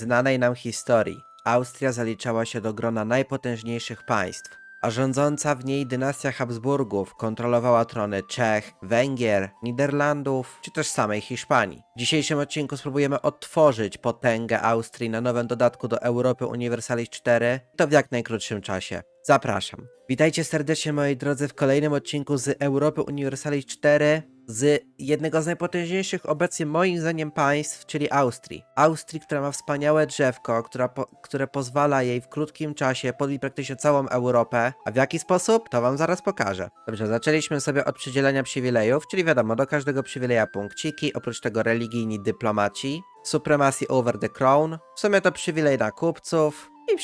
znanej nam historii Austria zaliczała się do grona najpotężniejszych państw, a rządząca w niej dynastia Habsburgów kontrolowała trony Czech, Węgier, Niderlandów czy też samej Hiszpanii. W dzisiejszym odcinku spróbujemy odtworzyć potęgę Austrii na nowym dodatku do Europy Universalis 4 i to w jak najkrótszym czasie. Zapraszam. Witajcie serdecznie moi drodzy w kolejnym odcinku z Europy Universalis 4 z jednego z najpotężniejszych obecnie moim zdaniem państw, czyli Austrii. Austrii, która ma wspaniałe drzewko, która po, które pozwala jej w krótkim czasie podbić praktycznie całą Europę. A w jaki sposób? To wam zaraz pokażę. Dobrze, zaczęliśmy sobie od przydzielenia przywilejów, czyli wiadomo, do każdego przywileja punkciki, oprócz tego religijni dyplomaci, supremacy over the crown, w sumie to przywilej na kupców, i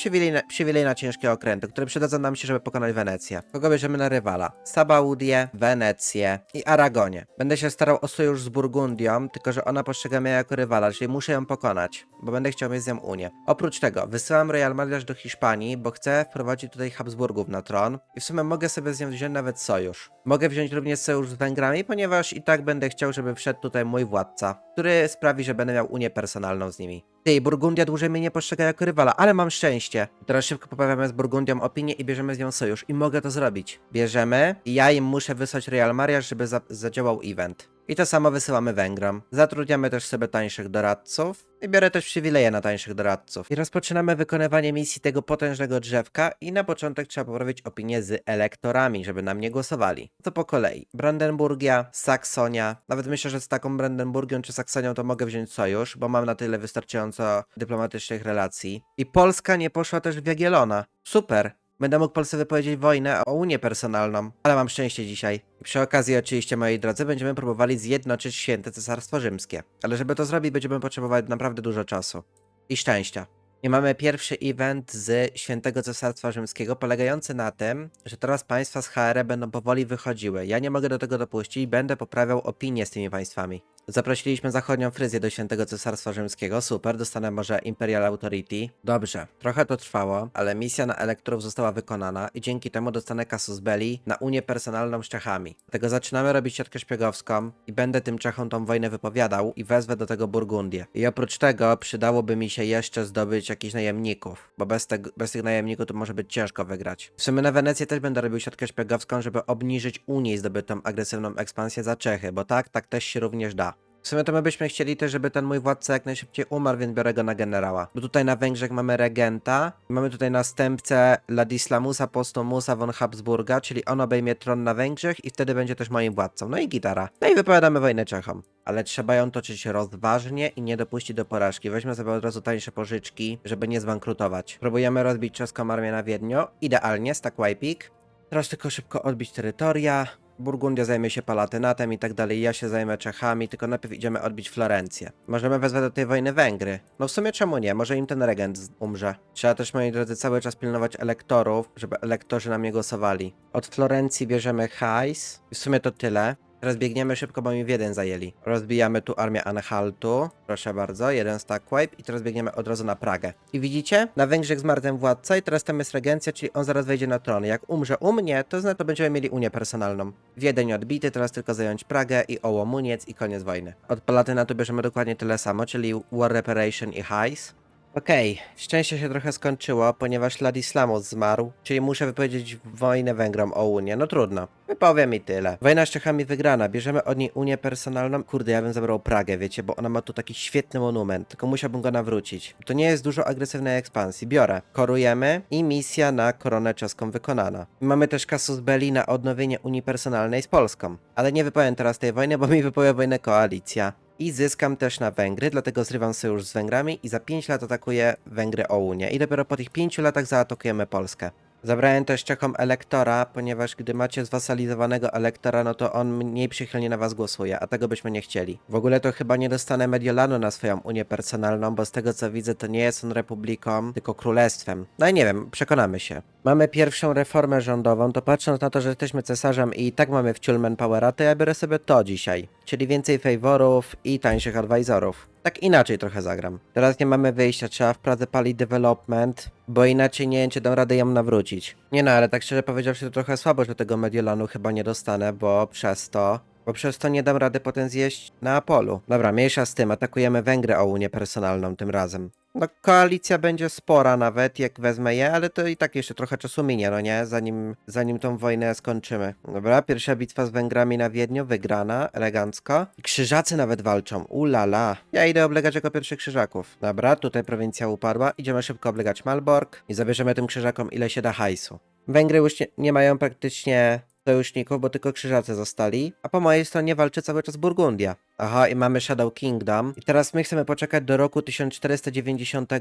przywilej na, ciężkie okręty, które przydadzą nam się, żeby pokonać Wenecję. Kogo bierzemy na rywala? Sabaudię, Wenecję i Aragonię. Będę się starał o sojusz z Burgundią, tylko że ona postrzega mnie jako rywala, czyli muszę ją pokonać, bo będę chciał mieć z nią Unię. Oprócz tego wysyłam Royal Mariage do Hiszpanii, bo chcę wprowadzić tutaj Habsburgów na tron i w sumie mogę sobie z nią wziąć nawet sojusz. Mogę wziąć również sojusz z Węgrami, ponieważ i tak będę chciał, żeby wszedł tutaj mój władca, który sprawi, że będę miał Unię personalną z nimi. Ty, Burgundia dłużej mnie nie postrzega jako rywala, ale mam szczęście. Teraz szybko poprawiamy z Burgundią opinię i bierzemy z nią sojusz. I mogę to zrobić. Bierzemy i ja im muszę wysłać Real Mariaż, żeby za zadziałał event. I to samo wysyłamy Węgrom. Zatrudniamy też sobie tańszych doradców. I biorę też przywileje na tańszych doradców. I rozpoczynamy wykonywanie misji tego potężnego drzewka i na początek trzeba poprawić opinię z elektorami, żeby na mnie głosowali. To po kolei. Brandenburgia, Saksonia. Nawet myślę, że z taką Brandenburgią czy Saksonią to mogę wziąć sojusz, bo mam na tyle wystarczająco dyplomatycznych relacji. I Polska nie poszła też w Jagiellona. Super. Będę mógł Polsce wypowiedzieć wojnę o Unię personalną, ale mam szczęście dzisiaj. I przy okazji oczywiście, moi drodzy, będziemy próbowali zjednoczyć święte Cesarstwo Rzymskie. Ale żeby to zrobić, będziemy potrzebować naprawdę dużo czasu. I szczęścia. I mamy pierwszy event z Świętego Cesarstwa Rzymskiego, polegający na tym, że teraz państwa z HR będą powoli wychodziły. Ja nie mogę do tego dopuścić będę poprawiał opinię z tymi państwami. Zaprosiliśmy zachodnią Fryzję do Świętego Cesarstwa Rzymskiego, super, dostanę może Imperial Authority. Dobrze, trochę to trwało, ale misja na elektorów została wykonana i dzięki temu dostanę Casus Belli na unię personalną z Czechami. Dlatego zaczynamy robić siatkę szpiegowską i będę tym Czechom tą wojnę wypowiadał i wezwę do tego Burgundię. I oprócz tego przydałoby mi się jeszcze zdobyć jakichś najemników, bo bez, tego, bez tych najemników to może być ciężko wygrać. W sumie na Wenecję też będę robił siatkę szpiegowską, żeby obniżyć Unii zdobytą agresywną ekspansję za Czechy, bo tak, tak też się również da. W sumie to my byśmy chcieli też, żeby ten mój władca jak najszybciej umarł, więc biorę go na generała. Bo tutaj na Węgrzech mamy regenta, mamy tutaj następcę Ladislamusa Postumusa von Habsburga, czyli on obejmie tron na Węgrzech i wtedy będzie też moim władcą. No i gitara. No i wypowiadamy wojnę Czechom. Ale trzeba ją toczyć rozważnie i nie dopuścić do porażki. Weźmy sobie od razu tańsze pożyczki, żeby nie zbankrutować. Próbujemy rozbić czeską armię na Wiedniu. Idealnie, stack wipik. Teraz tylko szybko odbić terytoria. Burgundia zajmie się Palatynatem i tak dalej, ja się zajmę Czechami, tylko najpierw idziemy odbić Florencję. Możemy wezwać do tej wojny Węgry. No w sumie czemu nie? Może im ten regent umrze. Trzeba też, moi drodzy, cały czas pilnować elektorów, żeby elektorzy na mnie głosowali. Od Florencji bierzemy hajs. W sumie to tyle. Teraz biegniemy szybko, bo mi w jeden zajęli. Rozbijamy tu armię Anhaltu. Proszę bardzo, jeden stack wipe i teraz biegniemy od razu na Pragę. I widzicie? Na Węgrzech zmarł ten władca i teraz tam jest regencja, czyli on zaraz wejdzie na tron. Jak umrze u mnie, to znaczy to będziemy mieli Unię personalną. Wiedeń odbity, teraz tylko zająć Pragę i Ołomuniec i koniec wojny. Od Palatynatu bierzemy dokładnie tyle samo, czyli War Reparation i Hajs. Okej, szczęście się trochę skończyło, ponieważ Ladislamus zmarł, czyli muszę wypowiedzieć wojnę Węgrom o Unię. No trudno. Wypowiem i tyle. Wojna z Czechami wygrana, bierzemy od niej Unię personalną. Kurde, ja bym zabrał Pragę, wiecie, bo ona ma tu taki świetny monument, tylko musiałbym go nawrócić. To nie jest dużo agresywnej ekspansji. Biorę. Korujemy i misja na koronę czeską wykonana. Mamy też Casus Belli na odnowienie Unii personalnej z Polską. Ale nie wypowiem teraz tej wojny, bo mi wypowie wojnę koalicja. I zyskam też na Węgry, dlatego zrywam sojusz z Węgrami i za 5 lat atakuję Węgry o Unię. I dopiero po tych 5 latach zaatakujemy Polskę. Zabrałem też Czechom elektora, ponieważ gdy macie zwasalizowanego elektora, no to on mniej przychylnie na was głosuje, a tego byśmy nie chcieli. W ogóle to chyba nie dostanę Mediolanu na swoją unię personalną, bo z tego co widzę to nie jest on republiką, tylko królestwem. No i nie wiem, przekonamy się. Mamy pierwszą reformę rządową, to patrząc na to, że jesteśmy cesarzem i tak mamy wciul manpowera, to ja biorę sobie to dzisiaj. Czyli więcej favorów i tańszych advisorów. Tak inaczej trochę zagram. Teraz nie mamy wyjścia, trzeba w Pradze palić development, bo inaczej nie wiem, czy dam radę ją nawrócić. Nie no, ale tak szczerze powiedziawszy to trochę słabo, że tego Mediolanu chyba nie dostanę, bo przez to... Bo przez to nie dam rady potem zjeść na Apolu. Dobra, mniejsza z tym, atakujemy Węgry o Unię personalną tym razem. No koalicja będzie spora nawet, jak wezmę je, ale to i tak jeszcze trochę czasu minie, no nie? Zanim, zanim tą wojnę skończymy. Dobra, pierwsza bitwa z Węgrami na Wiedniu, wygrana, elegancko. Krzyżacy nawet walczą, ulala. Ja idę oblegać jako pierwszy krzyżaków. Dobra, tutaj prowincja upadła, idziemy szybko oblegać Malbork i zabierzemy tym krzyżakom ile się da hajsu. Węgry już nie, nie mają praktycznie sojuszników, bo tylko krzyżacy zostali, a po mojej stronie walczy cały czas Burgundia. Aha, i mamy Shadow Kingdom. I teraz my chcemy poczekać do roku 1490,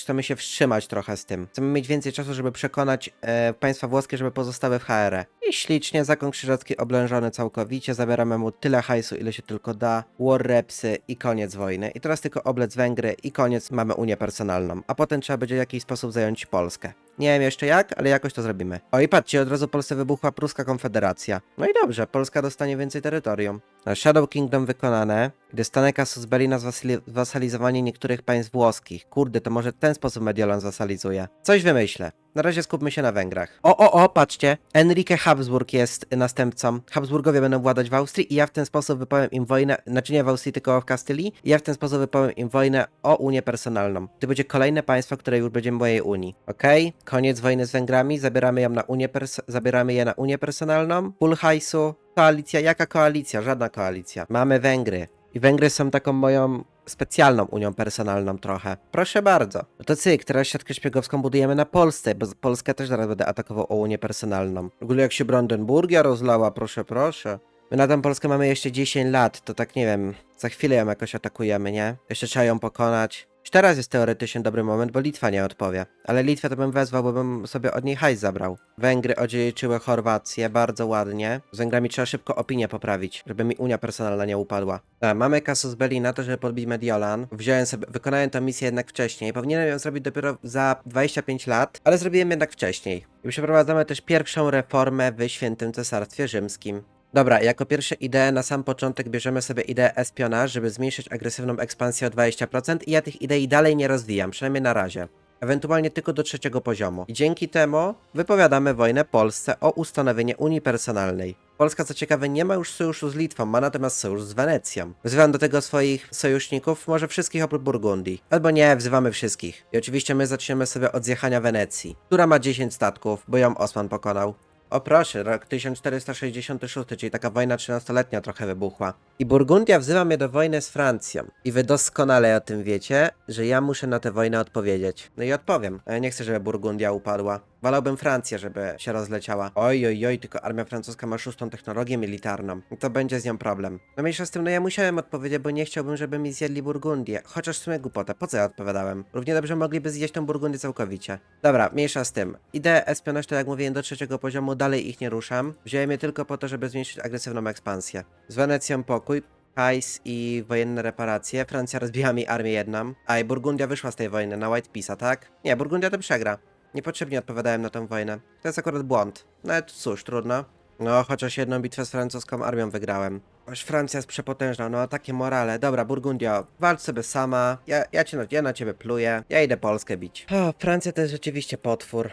chcemy się wstrzymać trochę z tym. Chcemy mieć więcej czasu, żeby przekonać e, państwa włoskie, żeby pozostały w HR. I ślicznie, zakon krzyżacki oblężony całkowicie, zabieramy mu tyle hajsu, ile się tylko da, war repsy i koniec wojny. I teraz tylko oblec Węgry i koniec, mamy Unię personalną. A potem trzeba będzie w jakiś sposób zająć Polskę. Nie wiem jeszcze jak, ale jakoś to zrobimy. O i patrzcie, od razu Polsce wybuchła pruska konfederacja. No i dobrze, Polska dostanie więcej terytorium. Shadow Kingdom wykonane. Dostanę Casus Belli na zwasali- wasalizowanie niektórych państw włoskich. Kurde, to może w ten sposób Mediolan zwasalizuje. Coś wymyślę. Na razie skupmy się na Węgrach. O, o, o, patrzcie. Enrique Habsburg jest następcą. Habsburgowie będą władać w Austrii i ja w ten sposób wypowiem im wojnę, znaczy nie w Austrii, tylko w Kastylii. I ja w ten sposób wypowiem im wojnę o Unię personalną. To będzie kolejne państwo, które już będzie mojej Unii. Okej? Koniec wojny z Węgrami, zabieramy ją na Unię zabieramy je na Unię personalną. Full hajsu. Koalicja, jaka koalicja? Żadna koalicja. Mamy Węgry. I Węgry są taką moją specjalną unią personalną trochę. Proszę bardzo. To cyk, teraz siatkę szpiegowską budujemy na Polsce, bo Polskę też zaraz będę atakował o unię personalną. W ogóle jak się Brandenburgia rozlała, proszę, proszę. My na tą Polskę mamy jeszcze 10 lat, to tak nie wiem, za chwilę ją jakoś atakujemy, nie? Jeszcze trzeba ją pokonać. Już teraz jest teoretycznie dobry moment, bo Litwa nie odpowie. Ale Litwę to bym wezwał, bo bym sobie od niej hajs zabrał. Węgry odziedziczyły Chorwację, bardzo ładnie. Z Węgrami trzeba szybko opinię poprawić, żeby mi Unia personalna nie upadła. Tak, mamy Casus Belli na to, żeby podbić Mediolan. Wziąłem sobie, wykonałem tę misję jednak wcześniej. Powinienem ją zrobić dopiero za 25 lat, ale zrobiłem jednak wcześniej. I przeprowadzamy też pierwszą reformę w Świętym Cesarstwie Rzymskim. Dobra, jako pierwsze ideę na sam początek bierzemy sobie ideę espionaż, żeby zmniejszyć agresywną ekspansję o 20% i ja tych idei dalej nie rozwijam, przynajmniej na razie. Ewentualnie tylko do trzeciego poziomu. I dzięki temu wypowiadamy wojnę Polsce o ustanowienie Unii Personalnej. Polska co ciekawe nie ma już sojuszu z Litwą, ma natomiast sojusz z Wenecją. Wzywam do tego swoich sojuszników, może wszystkich oprócz Burgundii. Albo nie, wzywamy wszystkich. I oczywiście my zaczniemy sobie od zjechania Wenecji, która ma 10 statków, bo ją Osman pokonał. O proszę, rok 1466, czyli taka wojna 13-letnia trochę wybuchła. I Burgundia wzywa mnie do wojny z Francją. I wy doskonale o tym wiecie, że ja muszę na tę wojnę odpowiedzieć. No i odpowiem. Ja nie chcę, żeby Burgundia upadła. Wolałbym Francję, żeby się rozleciała. Oj, oj, oj, tylko armia francuska ma szóstą technologię militarną. To będzie z nią problem. No mniejsza z tym, no ja musiałem odpowiedzieć, bo nie chciałbym, żeby mi zjedli Burgundię. Chociaż w sumie głupota, po co ja odpowiadałem? Równie dobrze mogliby zjeść tą Burgundię całkowicie. Dobra, mniejsza z tym. Ideę espionaż, to jak mówiłem, do trzeciego poziomu, dalej ich nie ruszam. Wziąłem je tylko po to, żeby zmniejszyć agresywną ekspansję. Z Wenecją pokój, hajs i wojenne reparacje. Francja rozbiła mi armię jedną. A i Burgundia wyszła z tej wojny na White Peace'a, tak? Nie, Burgundia to przegra. Niepotrzebnie odpowiadałem na tę wojnę. To jest akurat błąd. No cóż, trudno. No, chociaż jedną bitwę z francuską armią wygrałem. Aż Francja jest przepotężna, no a takie morale. Dobra, Burgundia, walcz sobie sama. Ja, ja, cię, ja na ciebie pluję. Ja idę Polskę bić. O, Francja to jest rzeczywiście potwór.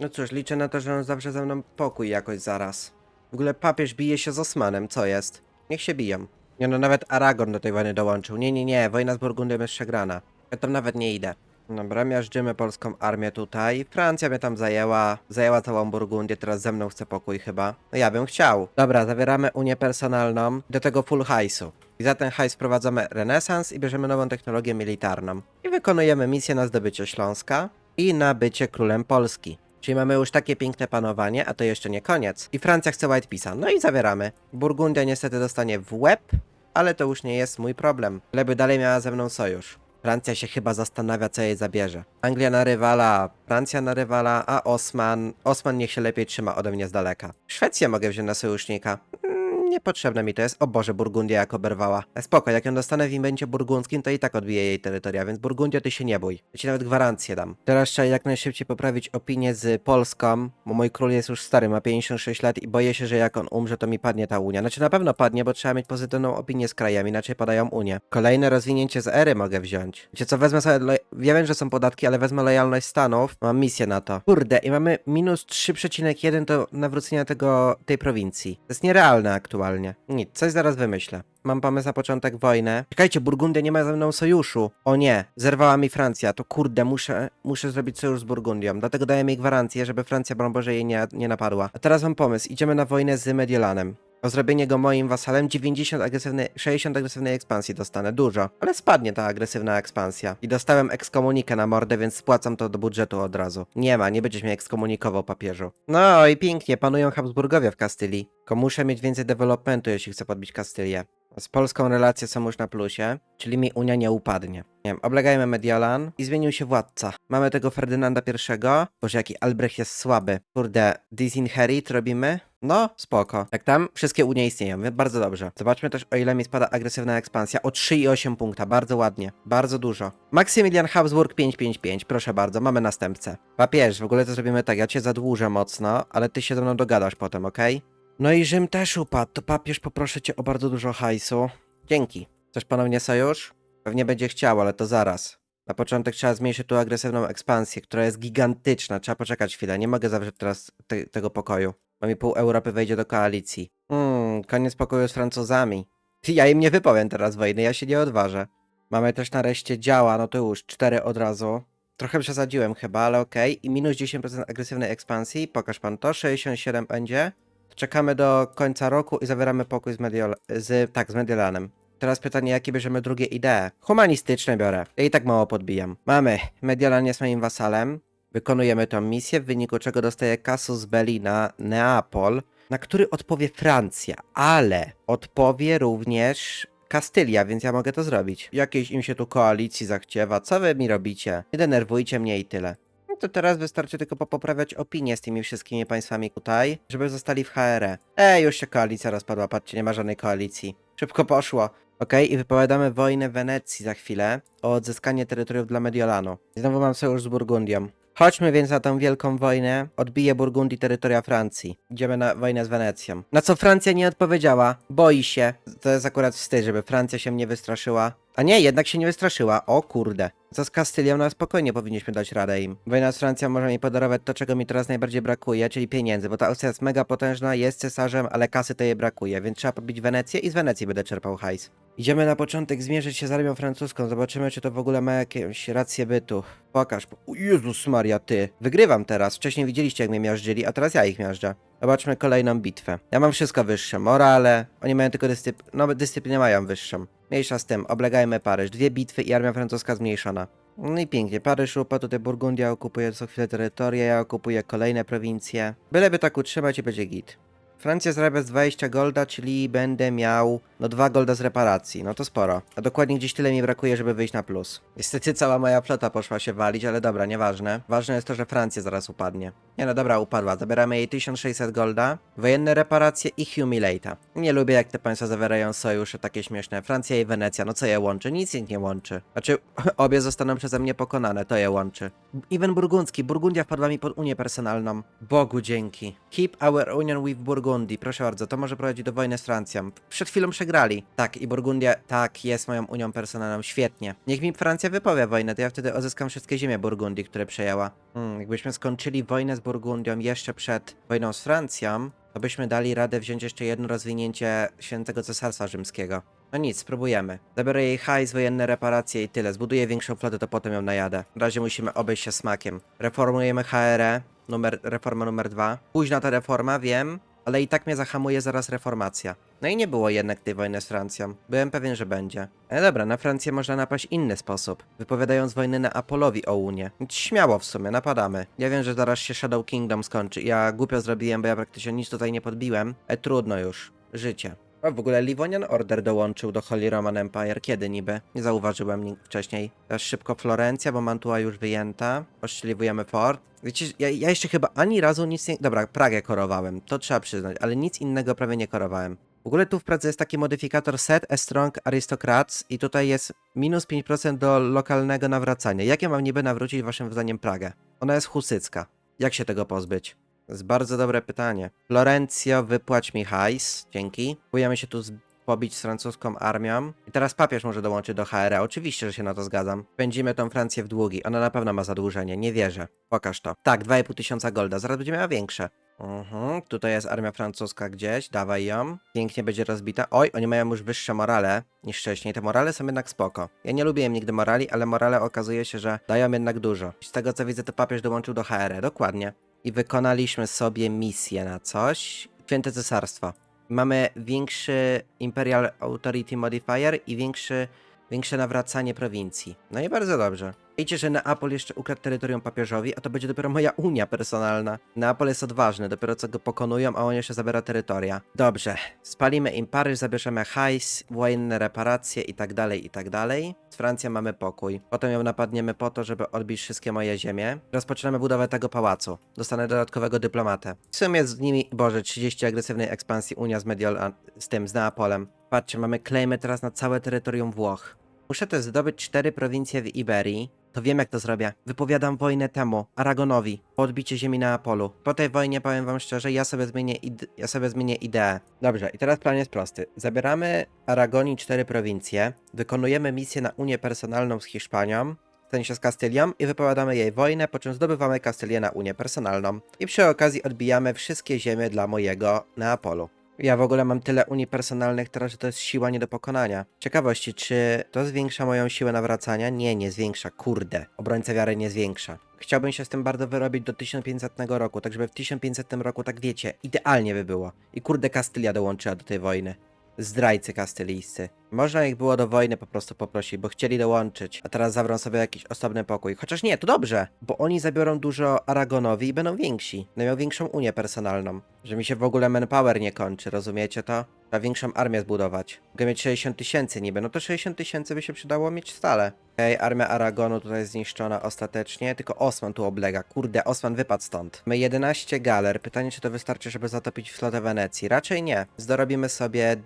No cóż, liczę na to, że on zawsze ze mną pokój jakoś zaraz. W ogóle papież bije się z Osmanem, co jest? Niech się biją. Nie no, nawet Aragon do tej wojny dołączył. Nie, nie, nie, wojna z Burgundią jest przegrana. Ja tam nawet nie idę. Dobra, miażdżymy polską armię tutaj. Francja mnie tam zajęła, zajęła całą Burgundię, teraz ze mną chce pokój chyba. No ja bym chciał. Dobra, zawieramy unię personalną, do tego full hajsu. I za ten hajs wprowadzamy renesans i bierzemy nową technologię militarną. I wykonujemy misję na zdobycie Śląska i na bycie królem Polski. Czyli mamy już takie piękne panowanie, a to jeszcze nie koniec. I Francja chce White no i zawieramy. Burgundia niestety dostanie w łeb, ale to już nie jest mój problem. Leby dalej miała ze mną sojusz. Francja się chyba zastanawia, co jej zabierze. Anglia na rywala, Francja na rywala, a Osman... Osman niech się lepiej trzyma ode mnie z daleka. Szwecję mogę wziąć na sojusznika. Niepotrzebne mi to jest. O Boże, Burgundia jak oberwała. E, Spoko, jak ją dostanę w inwencie burgundzkim, to i tak odbiję jej terytoria, więc Burgundia ty się nie bój. Ja ci nawet gwarancję dam. Teraz trzeba jak najszybciej poprawić opinię z Polską, bo mój król jest już stary, ma 56 lat i boję się, że jak on umrze, to mi padnie ta Unia. Znaczy na pewno padnie, bo trzeba mieć pozytywną opinię z krajami, inaczej padają Unię. Kolejne rozwinięcie z ery mogę wziąć. Wiecie co, wezmę sobie, wiem, że są podatki, ale wezmę lojalność Stanów, mam misję na to. Kurde, i mamy minus 3,1 do nawrócenia tego, tej prowincji. To jest nierealne aktualnie. Ewentualnie. Nic, coś zaraz wymyślę. Mam pomysł na początek wojny. Czekajcie, Burgundia nie ma ze mną sojuszu. O nie, zerwała mi Francja. To kurde, muszę, muszę zrobić sojusz z Burgundią. Dlatego daję jej gwarancję, żeby Francja, broń Boże, jej nie, nie napadła. A teraz mam pomysł. Idziemy na wojnę z Mediolanem. O zrobienie go moim wasalem 90 agresywnej, 60 agresywnej ekspansji dostanę. Dużo. Ale spadnie ta agresywna ekspansja. I dostałem ekskomunikę na mordę, więc spłacam to do budżetu od razu. Nie ma, nie będziesz mnie ekskomunikował papieżu. No i pięknie, panują Habsburgowie w Kastylii. Tylko muszę mieć więcej developmentu, jeśli chcę podbić Kastylię. Z Polską relacje są już na plusie, czyli mi Unia nie upadnie. Nie wiem, oblegajmy Mediolan i zmienił się władca. Mamy tego Ferdynanda I. Boże, jaki Albrecht jest słaby. Kurde, disinherit robimy? No, spoko. Jak tam, wszystkie Unie istnieją, więc bardzo dobrze. Zobaczmy też, o ile mi spada agresywna ekspansja. O 3,8 punkta, bardzo ładnie. Bardzo dużo. Maksymilian Habsburg 555, proszę bardzo, mamy następcę. Papież, w ogóle to zrobimy tak, ja cię zadłużę mocno, ale ty się ze mną dogadasz potem, okej? No i Rzym też upadł, to papież poproszę cię o bardzo dużo hajsu. Dzięki. Chcesz ponownie sojusz? Pewnie będzie chciał, ale to zaraz. Na początek trzeba zmniejszyć tu agresywną ekspansję, która jest gigantyczna. Trzeba poczekać chwilę. Nie mogę zawrzeć teraz te, tego pokoju. Mi pół Europy wejdzie do koalicji. Hmm, koniec pokoju z Francuzami. Ja im nie wypowiem teraz wojny, ja się nie odważę. Mamy też nareszcie działa, no to już cztery od razu. Trochę przesadziłem chyba, ale okej. I minus 10% agresywnej ekspansji. Pokaż pan to. 67 będzie. Czekamy do końca roku i zawieramy pokój z, Mediol z tak, z Mediolanem. Teraz pytanie, jakie bierzemy drugie idee? Humanistyczne biorę. I tak mało podbijam. Mamy. Mediolan jest moim wasalem. Wykonujemy tą misję, w wyniku czego dostaje Casus Belli na Neapol, na który odpowie Francja, ale odpowie również Kastylia, więc ja mogę to zrobić. Jakiejś im się tu koalicji zachciewa. Co wy mi robicie? Nie denerwujcie mnie i tyle. No to teraz wystarczy tylko popoprawiać opinię z tymi wszystkimi państwami tutaj, żeby zostali w HRE. Ej, już się koalicja rozpadła, patrzcie, nie ma żadnej koalicji. Szybko poszło. Okej, i wypowiadamy wojnę Wenecji za chwilę o odzyskanie terytoriów dla Mediolanu. Znowu mam sojusz z Burgundią. Chodźmy więc na tę wielką wojnę. Odbije Burgundii terytoria Francji. Idziemy na wojnę z Wenecją. Na co Francja nie odpowiedziała. Boi się. To jest akurat wstyd, żeby Francja się mnie wystraszyła. A nie, jednak się nie wystraszyła. O kurde. Co z Kastylią? No spokojnie powinniśmy dać radę im. Wojna z Francją może mi podarować to, czego mi teraz najbardziej brakuje, czyli pieniędzy, bo ta Austria jest mega potężna, jest cesarzem, ale kasy to jej brakuje, więc trzeba pobić Wenecję i z Wenecji będę czerpał hajs. Idziemy na początek zmierzyć się z armią francuską, zobaczymy, czy to w ogóle ma jakieś rację bytu. Pokaż. O Jezus Maria, ty. Wygrywam teraz. Wcześniej widzieliście, jak mnie miażdżyli, a teraz ja ich miażdżę. Zobaczmy kolejną bitwę. Ja mam wszystko wyższe. Morale. Oni mają tylko dyscyp... No, dyscyplinę mają wyższą. Mniejsza z tym. Oblegajmy Paryż. Dwie bitwy i armia francuska zmniejszona. No i pięknie. Paryż upadł, tutaj Burgundia okupuje co chwilę terytoria, ja okupuję kolejne prowincje. Byleby tak utrzymać i będzie git. Francja zarabia z 20 golda, czyli będę miał no 2 golda z reparacji, no to sporo. A dokładnie gdzieś tyle mi brakuje, żeby wyjść na plus. Niestety cała moja flota poszła się walić, ale dobra, nieważne. Ważne jest to, że Francja zaraz upadnie. Nie no dobra, upadła. Zabieramy jej 1600 golda, wojenne reparacje i humiliata. Nie lubię jak te państwa zawierają sojusze takie śmieszne. Francja i Wenecja, no co je łączy? Nic ich nie łączy. Znaczy, obie zostaną przeze mnie pokonane, to je łączy. Iwen Burgundzki, Burgundia wpadła mi pod unię personalną. Bogu dzięki. Keep our union with Burgundy. Proszę bardzo, to może prowadzić do wojny z Francją. Przed chwilą przegrali. Tak, i Burgundia, tak, jest moją unią personalną. Świetnie. Niech mi Francja wypowie wojnę, to ja wtedy odzyskam wszystkie ziemie Burgundii, które przejęła. Hmm, jakbyśmy skończyli wojnę z Burgundią jeszcze przed wojną z Francją, to byśmy dali radę wziąć jeszcze jedno rozwinięcie Świętego Cesarstwa Rzymskiego. No nic, spróbujemy. Zabiorę jej hajs, wojenne reparacje i tyle. Zbuduję większą flotę, to potem ją najadę. Na razie musimy obejść się smakiem. Reformujemy HRE, numer, reforma numer dwa. Późna ta reforma, wiem, ale i tak mnie zahamuje zaraz reformacja. No i nie było jednak tej wojny z Francją. Byłem pewien, że będzie. Ale dobra, na Francję można napaść inny sposób. Wypowiadając wojnę na Apolowi o Unię. Śmiało w sumie, napadamy. Ja wiem, że zaraz się Shadow Kingdom skończy. Ja głupio zrobiłem, bo ja praktycznie nic tutaj nie podbiłem. E trudno już. Życie. O, w ogóle Livonian Order dołączył do Holy Roman Empire. Kiedy niby? Nie zauważyłem wcześniej. Teraz szybko Florencja, bo Mantua już wyjęta. Oszczeliwujemy fort. Wiecie, ja, ja jeszcze chyba ani razu nic nie... Dobra, Pragę korowałem. To trzeba przyznać, ale nic innego prawie nie korowałem. W ogóle tu w Pradze jest taki modyfikator Set a Strong Aristocrats i tutaj jest minus 5% do lokalnego nawracania. Jak ja mam niby nawrócić waszym zdaniem Pragę? Ona jest husycka. Jak się tego pozbyć? To jest bardzo dobre pytanie. Florencio, wypłać mi hajs. Dzięki. Próbujemy się tu z- pobić z francuską armią. I teraz papież może dołączyć do HRA. Oczywiście, że się na to zgadzam. Pędzimy tą Francję w długi. Ona na pewno ma zadłużenie. Nie wierzę. Pokaż to. Tak, 2,5 tysiąca golda. Zaraz będzie miała większe. Mhm, tutaj jest armia francuska gdzieś, dawaj ją. Pięknie będzie rozbita. Oj, oni mają już wyższe morale niż wcześniej. Te morale są jednak spoko. Ja nie lubiłem nigdy morali, ale morale okazuje się, że dają jednak dużo. Z tego co widzę, to papież dołączył do HR, dokładnie. I wykonaliśmy sobie misję na coś. Święte Cesarstwo. Mamy większy Imperial Authority Modifier i większy, większe nawracanie prowincji. No i bardzo dobrze. Wiecie, że Neapol jeszcze ukradł terytorium papieżowi, a to będzie dopiero moja unia personalna. Neapol jest odważny, dopiero co go pokonują, a on jeszcze zabiera terytoria. Dobrze, spalimy im Paryż, zabierzemy hajs, wojenne reparacje i tak dalej, i tak dalej. Z Francją mamy pokój. Potem ją napadniemy po to, żeby odbić wszystkie moje ziemie. Rozpoczynamy budowę tego pałacu. Dostanę dodatkowego dyplomatę. W sumie z nimi, boże, 30 agresywnej ekspansji Unia z Mediolan, z tym, z Neapolem. Patrzcie, mamy claimy teraz na całe terytorium Włoch. Muszę też zdobyć cztery prowincje w Iberii. To wiem jak to zrobię. Wypowiadam wojnę temu, Aragonowi, po odbicie ziemi na Apolu. Po tej wojnie powiem wam szczerze, ja sobie zmienię, ja sobie zmienię ideę. Dobrze, i teraz plan jest prosty. Zabieramy Aragonii cztery prowincje, wykonujemy misję na Unię personalną z Hiszpanią, w sensie z Kastylią i wypowiadamy jej wojnę, po czym zdobywamy Kastylię na Unię personalną. I przy okazji odbijamy wszystkie ziemie dla mojego Neapolu. Ja w ogóle mam tyle unii personalnych teraz, że to jest siła nie do pokonania. Ciekawości, czy to zwiększa moją siłę nawracania? Nie, nie zwiększa, kurde. Obrońca wiary nie zwiększa. Chciałbym się z tym bardzo wyrobić do 1500 roku, tak żeby w 1500 roku, tak wiecie, idealnie by było. I kurde Kastylia dołączyła do tej wojny. Zdrajcy kastylijscy. Można ich było do wojny po prostu poprosić, bo chcieli dołączyć, a teraz zawrą sobie jakiś osobny pokój. Chociaż nie, to dobrze, bo oni zabiorą dużo Aragonowi i będą więksi. Będą miał większą unię personalną. Że mi się w ogóle manpower nie kończy, rozumiecie to? Trzeba większą armię zbudować. Mogę mieć 60 tysięcy niby, no to 60 tysięcy by się przydało mieć stale. Okej, armia Aragonu tutaj zniszczona ostatecznie, tylko Osman tu oblega. Kurde, Osman wypadł stąd. My 11 galer. Pytanie, czy to wystarczy, żeby zatopić flotę Wenecji? Raczej nie. Zdorobimy sobie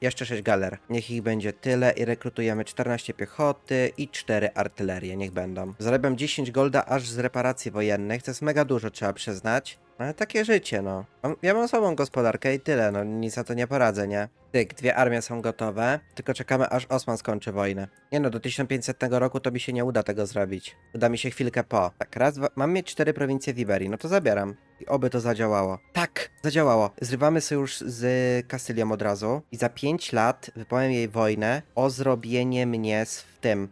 jeszcze 6 galer. Niech ich będzie tyle i rekrutujemy 14 piechoty i 4 artylerie, niech będą. Zarabiam 10 golda aż z reparacji wojennych, to jest mega dużo, trzeba przyznać. Ale takie życie, no. Ja mam słabą gospodarkę i tyle, no nic na to nie poradzę, nie? Tyk, dwie armie są gotowe, tylko czekamy aż Osman skończy wojnę. Nie no, do 1500 roku to mi się nie uda tego zrobić. Uda mi się chwilkę po. Tak, raz, dwa, mam mieć cztery prowincje w Iberii, no to zabieram. I oby to zadziałało. Tak, zadziałało. Zrywamy sojusz z Kastylią od razu i za 5 lat wypowiem jej wojnę o zrobienie mnie z w tym,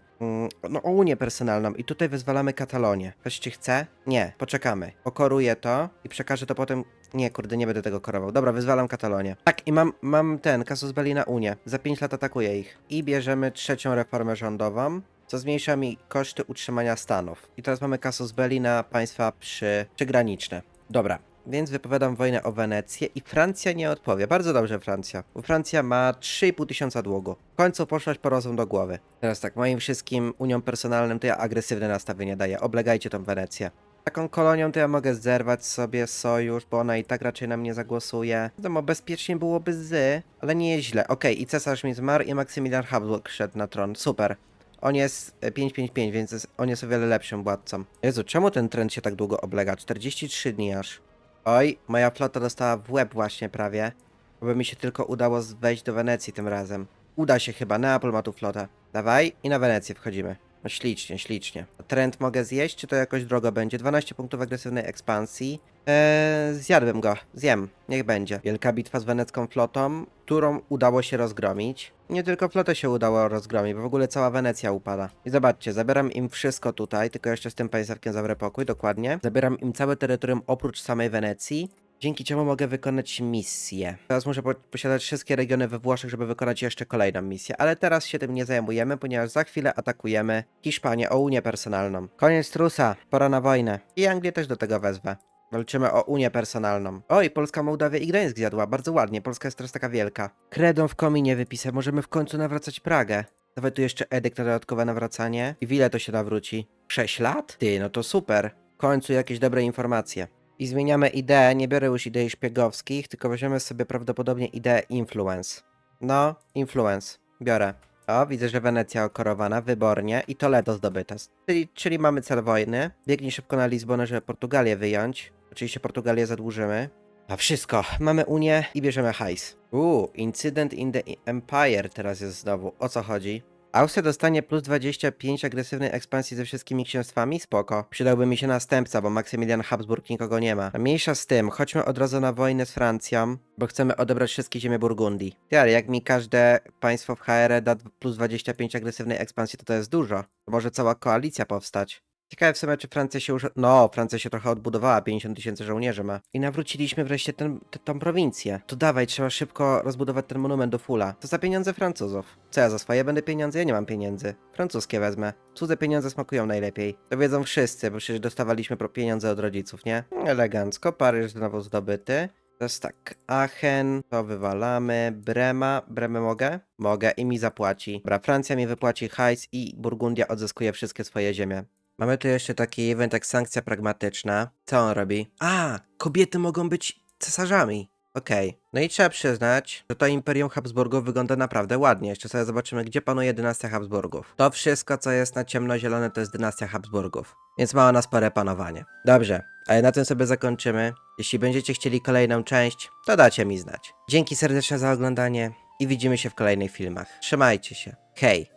no o unię personalną i tutaj wyzwalamy Katalonię. Ktoś ci chce? Nie, poczekamy. Pokoruję to i przekażę to potem... Nie, kurde, nie będę tego korował. Dobra, wyzwalam Katalonię. Tak, i mam, mam ten, Casus Belli na Unię. Za 5 lat atakuję ich. I bierzemy trzecią reformę rządową, co zmniejsza mi koszty utrzymania stanów. I teraz mamy Casus Belli na państwa przy, przygraniczne. Dobra, więc wypowiadam wojnę o Wenecję i Francja nie odpowie. Bardzo dobrze Francja, bo Francja ma 3,5 tysiąca długu. W końcu poszłaś po rozum do głowy. Teraz tak, moim wszystkim uniom personalnym to ja agresywne nastawienie daję. Oblegajcie tą Wenecję. Taką kolonią to ja mogę zerwać sobie sojusz, bo ona i tak raczej na mnie zagłosuje. Wiadomo, bezpiecznie byłoby z, ale nie jest źle. Okej, i cesarz mi zmarł i Maksymilian Habsburg szedł na tron. Super. On jest e, 555, więc jest, on jest o wiele lepszym władcą. Jezu, czemu ten trend się tak długo oblega? 43 dni aż. Oj, moja flota dostała w łeb właśnie prawie. Bo mi się tylko udało wejść do Wenecji tym razem. Uda się chyba, Neapol ma tu flotę. Dawaj i na Wenecję wchodzimy. No ślicznie, ślicznie. Trend mogę zjeść, czy to jakoś drogo będzie? 12 punktów agresywnej ekspansji. Eee, zjadłem go, zjem, niech będzie. Wielka bitwa z wenecką flotą, którą udało się rozgromić. Nie tylko flotę się udało rozgromić, bo w ogóle cała Wenecja upada. I zobaczcie, zabieram im wszystko tutaj, tylko jeszcze z tym państewkiem zawrę pokój, dokładnie. Zabieram im całe terytorium oprócz samej Wenecji. Dzięki czemu mogę wykonać misję. Teraz muszę po posiadać wszystkie regiony we Włoszech, żeby wykonać jeszcze kolejną misję, ale teraz się tym nie zajmujemy, ponieważ za chwilę atakujemy Hiszpanię o Unię personalną. Koniec trusa, pora na wojnę. I Anglię też do tego wezwę. Walczymy o Unię personalną. Oj, Polska, Mołdawia i Gdańsk zjadła, bardzo ładnie, Polska jest teraz taka wielka. Kredą w kominie wypisę, możemy w końcu nawracać Pragę. Dawaj tu jeszcze edykt na dodatkowe nawracanie. I w ile to się nawróci? 6 lat? Ty, no to super. W końcu jakieś dobre informacje. I zmieniamy ideę, nie biorę już idei szpiegowskich, tylko weźmiemy sobie prawdopodobnie ideę influence. No, influence. Biorę. O, widzę, że Wenecja okorowana, wybornie i Toledo zdobyte. Czyli, czyli mamy cel wojny. Biegnij szybko na Lizbonę, żeby Portugalię wyjąć. Oczywiście Portugalię zadłużymy. A wszystko. Mamy Unię i bierzemy hajs. Uuu, incydent in the Empire teraz jest znowu. O co chodzi? Austria dostanie plus 25 agresywnej ekspansji ze wszystkimi księstwami? Spoko. Przydałby mi się następca, bo Maksymilian Habsburg nikogo nie ma. A mniejsza z tym, chodźmy od razu na wojnę z Francją, bo chcemy odebrać wszystkie ziemie Burgundii. Ty, ale jak mi każde państwo w HR da plus 25 agresywnej ekspansji, to to jest dużo. Może cała koalicja powstać. Ciekawe w sumie, czy Francja się już... No, Francja się trochę odbudowała, 50 tysięcy żołnierzy ma. I nawróciliśmy wreszcie ten, tą prowincję. To dawaj, trzeba szybko rozbudować ten monument do fula. To za pieniądze Francuzów. Co ja za swoje będę pieniądze? Ja nie mam pieniędzy. Francuskie wezmę. Cudze pieniądze smakują najlepiej. To wiedzą wszyscy, bo przecież dostawaliśmy pro- pieniądze od rodziców, nie? Elegancko. Paryż znowu zdobyty. Teraz tak, Aachen, to wywalamy, Brema, Bremę mogę? Mogę i mi zapłaci. Dobra, Francja mi wypłaci hajs i Burgundia odzyskuje wszystkie swoje ziemie. Mamy tu jeszcze taki event jak sankcja pragmatyczna. Co on robi? A, kobiety mogą być cesarzami. Okej. No i trzeba przyznać, że to Imperium Habsburgów wygląda naprawdę ładnie. Jeszcze sobie zobaczymy, gdzie panuje dynastia Habsburgów. To wszystko, co jest na ciemnozielone, to jest dynastia Habsburgów. Więc ma ona spore panowanie. Dobrze, ale na tym sobie zakończymy. Jeśli będziecie chcieli kolejną część, to dacie mi znać. Dzięki serdecznie za oglądanie i widzimy się w kolejnych filmach. Trzymajcie się. Hej!